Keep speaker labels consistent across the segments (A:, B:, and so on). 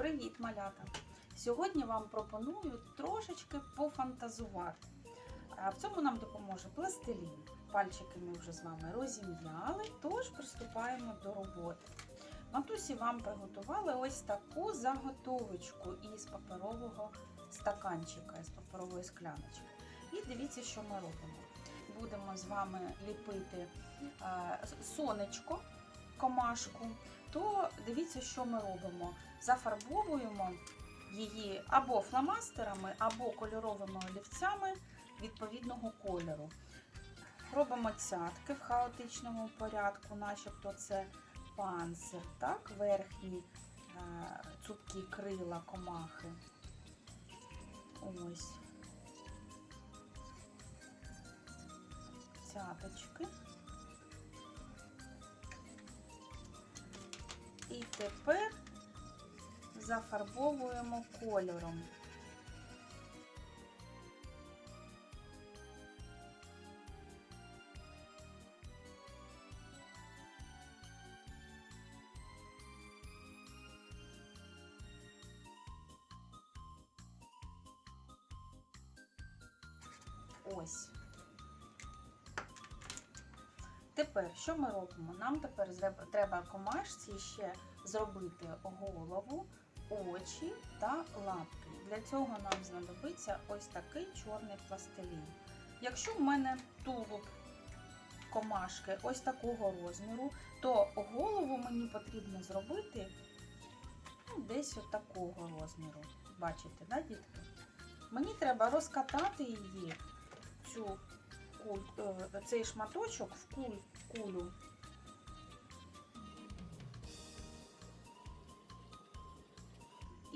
A: Привіт, малята! Сьогодні вам пропоную трошечки пофантазувати. В цьому нам допоможе пластилін. Пальчики ми вже з вами розім'яли, тож приступаємо до роботи. Матусі вам приготували ось таку заготовочку із паперового стаканчика, із паперової скляночки. І дивіться, що ми робимо. Будемо з вами ліпити е, сонечко, комашку, то дивіться, що ми робимо. Зафарбовуємо її або фломастерами, або кольоровими олівцями відповідного кольору. Робимо цятки в хаотичному порядку, начебто це панцир, так, верхні е, цупкі крила комахи. Ось. Цяточки. Тепер зафарбовуємо кольором. Ось. Тепер, що ми робимо? Нам тепер треба комашці ще зробити голову, очі та лапки. Для цього нам знадобиться ось такий чорний пластилін. Якщо в мене тулуб комашки ось такого розміру, то голову мені потрібно зробити ну, десь такого розміру. Бачите, да, дітки? Мені треба розкатати її, цю е, цей шматочок в куль, кулю.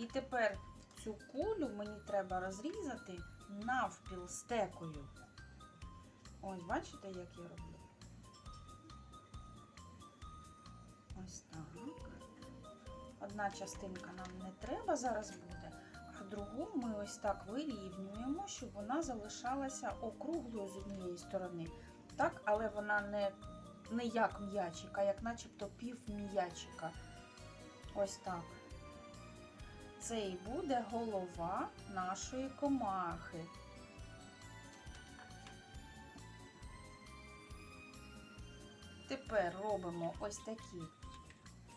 A: І тепер цю кулю мені треба розрізати навпіл стекою. Ось, бачите, як я роблю? Ось так. Одна частинка нам не треба зараз буде, а другу ми ось так вирівнюємо, щоб вона залишалася округлою з однієї сторони. Так, але вона не, не як м'ячик, а як начебто пів м'ячика. Ось так. Це і буде голова нашої комахи. Тепер робимо ось такі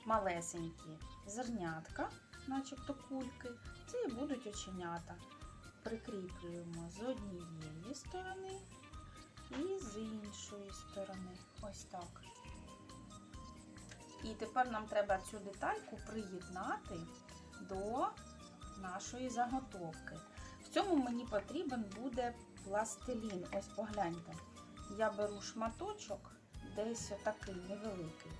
A: малесенькі зернятка, начебто кульки. Це і будуть оченята. Прикріплюємо з однієї сторони і з іншої сторони. Ось так. І тепер нам треба цю детальку приєднати до нашої заготовки. В цьому мені потрібен буде пластилін. Ось погляньте. Я беру шматочок, десь отакий невеликий.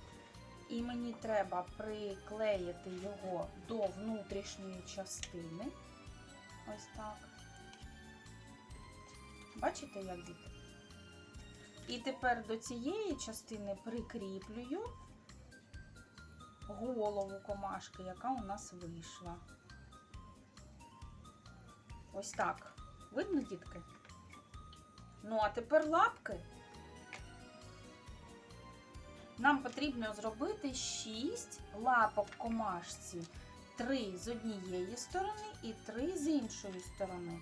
A: І мені треба приклеїти його до внутрішньої частини. Ось так. Бачите, як діти? І тепер до цієї частини прикріплюю голову комашки, яка у нас вийшла. Ось так. Видно, дітки? Ну, а тепер лапки. Нам потрібно зробити 6 лапок комашці. 3 з однієї сторони і 3 з іншої сторони.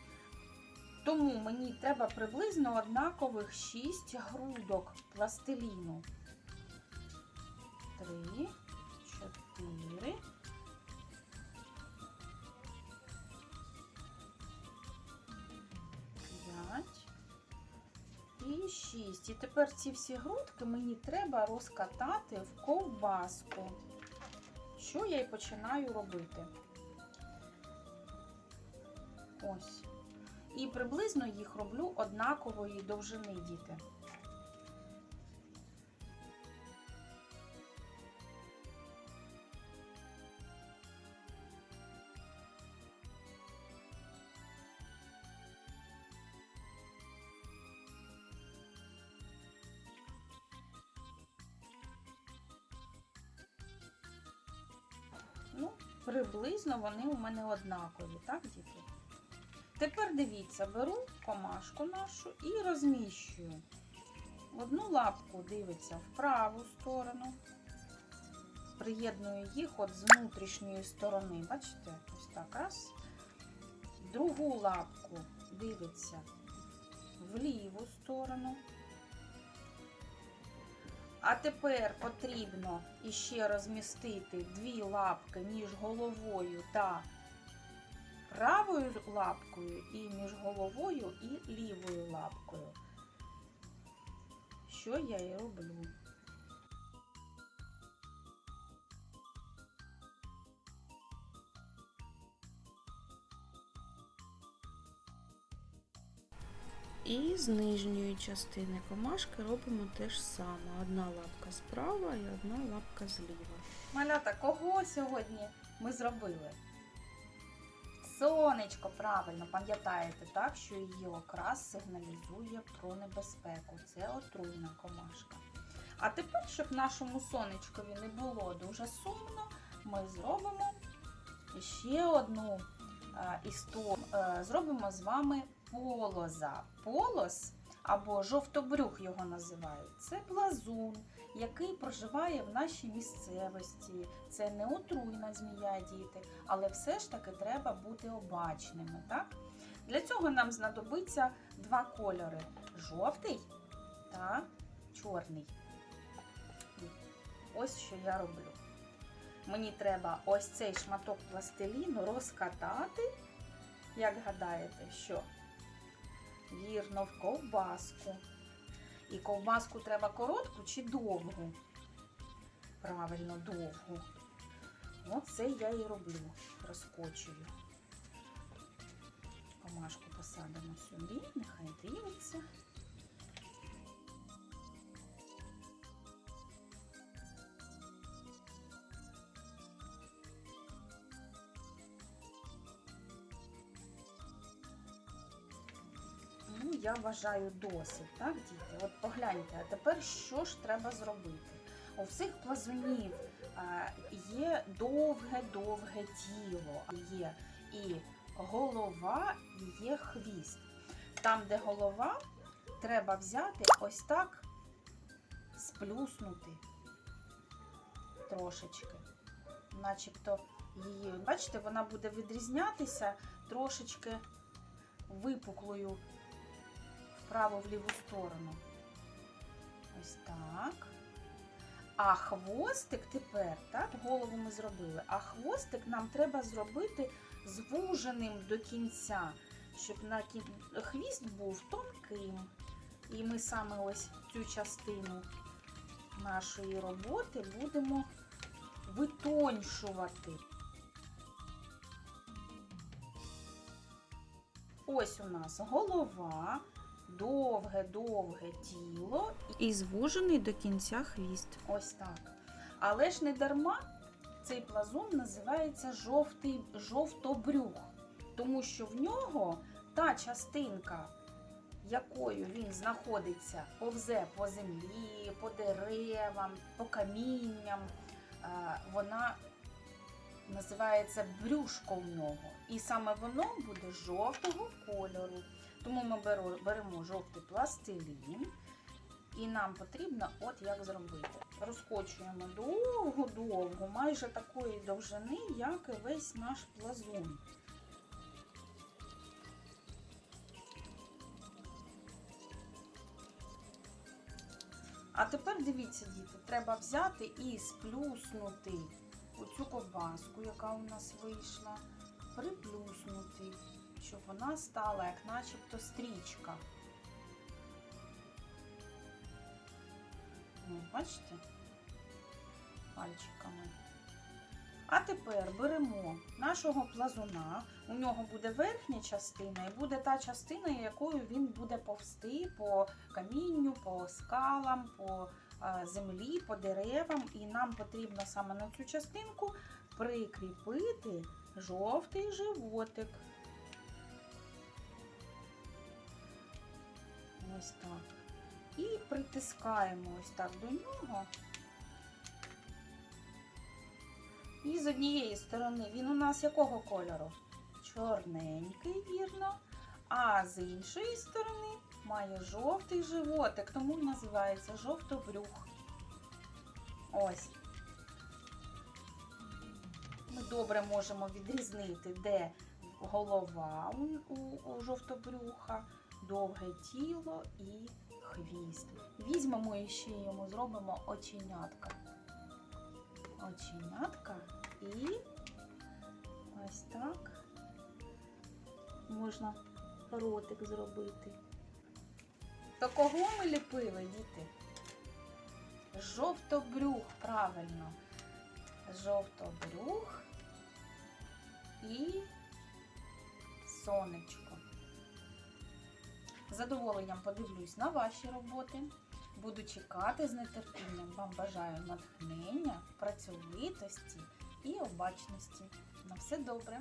A: Тому мені треба приблизно однакових 6 грудок пластиліну. 6. І тепер ці всі грудки мені треба розкатати в ковбаску. Що я і починаю робити? Ось. І приблизно їх роблю однакової довжини діти. Приблизно вони у мене однакові, так, діти? Тепер дивіться, беру комашку нашу і розміщую. Одну лапку дивиться в праву сторону, приєдную їх от з внутрішньої сторони. Бачите? Ось так раз. Другу лапку дивиться в ліву сторону. А тепер потрібно іще розмістити дві лапки між головою та правою лапкою і між головою і лівою лапкою. Що я і роблю. І з нижньої частини комашки робимо те ж саме. Одна лапка справа і одна лапка зліва. Малята, кого сьогодні ми зробили? Сонечко, правильно, пам'ятаєте, так, що її окрас сигналізує про небезпеку. Це отруйна комашка. А тепер, щоб нашому сонечкові не було дуже сумно, ми зробимо ще одну е, історію. Е, зробимо з вами полоза. Полос або жовтобрюх його називають. Це плазун, який проживає в нашій місцевості. Це не отруйна змія, діти, але все ж таки треба бути обачними. Так? Для цього нам знадобиться два кольори: жовтий та чорний. Ось що я роблю. Мені треба ось цей шматок пластиліну розкатати, як гадаєте, що? Вірно, в ковбаску. І ковбаску треба коротку чи довгу? Правильно, довгу. Оце я і роблю. Розкочую. Комашку посадимо сюди, нехай дивиться. Я вважаю досить, так, діти? От погляньте, а тепер що ж треба зробити? У всіх плазунів е, є довге-довге тіло, є і голова, і є хвіст. Там, де голова, треба взяти ось так сплюснути трошечки. Начебто її, бачите, вона буде відрізнятися трошечки випуклою вправо в ліву сторону. Ось так. А хвостик тепер, так, голову ми зробили, а хвостик нам треба зробити звуженим до кінця, щоб на кін... хвіст був тонким. І ми саме ось цю частину нашої роботи будемо витоншувати. Ось у нас голова, довге-довге тіло і звужений до кінця хвіст. Ось так. Але ж не дарма цей плазун називається жовтий жовтобрюх, тому що в нього та частинка, якою він знаходиться, повзе по землі, по деревам, по камінням, е, вона називається брюшко в нього. І саме воно буде жовтого кольору. Тому ми беремо жовтий пластилін, і нам потрібно от як зробити. Розкочуємо довго-довго, майже такої довжини, як і весь наш плазун. А тепер дивіться, діти, треба взяти і сплюснути оцю ковбаску, яка у нас вийшла, приплюснути, щоб вона стала як начебто стрічка. Ну, бачите? Пальчиками. А тепер беремо нашого плазуна, у нього буде верхня частина і буде та частина, якою він буде повсти по камінню, по скалам, по е, землі, по деревам. І нам потрібно саме на цю частинку прикріпити жовтий животик. Ось так. І притискаємо ось так до нього. І з однієї сторони він у нас якого кольору? Чорненький, вірно. А з іншої сторони має жовтий животик, тому називається жовтобрюх. Ось. Ми добре можемо відрізнити, де голова у, жовтобрюха, довге тіло і хвіст. Візьмемо і ще йому зробимо оченятка. Оченятка і ось так можна ротик зробити. То кого ми ліпили, діти? Жовтобрюх, правильно. Жовтобрюх і сонечко. Задоволенням подивлюсь на ваші роботи. Буду чекати з нетерпінням. Вам бажаю натхнення, працьовитості і обачності. На все добре!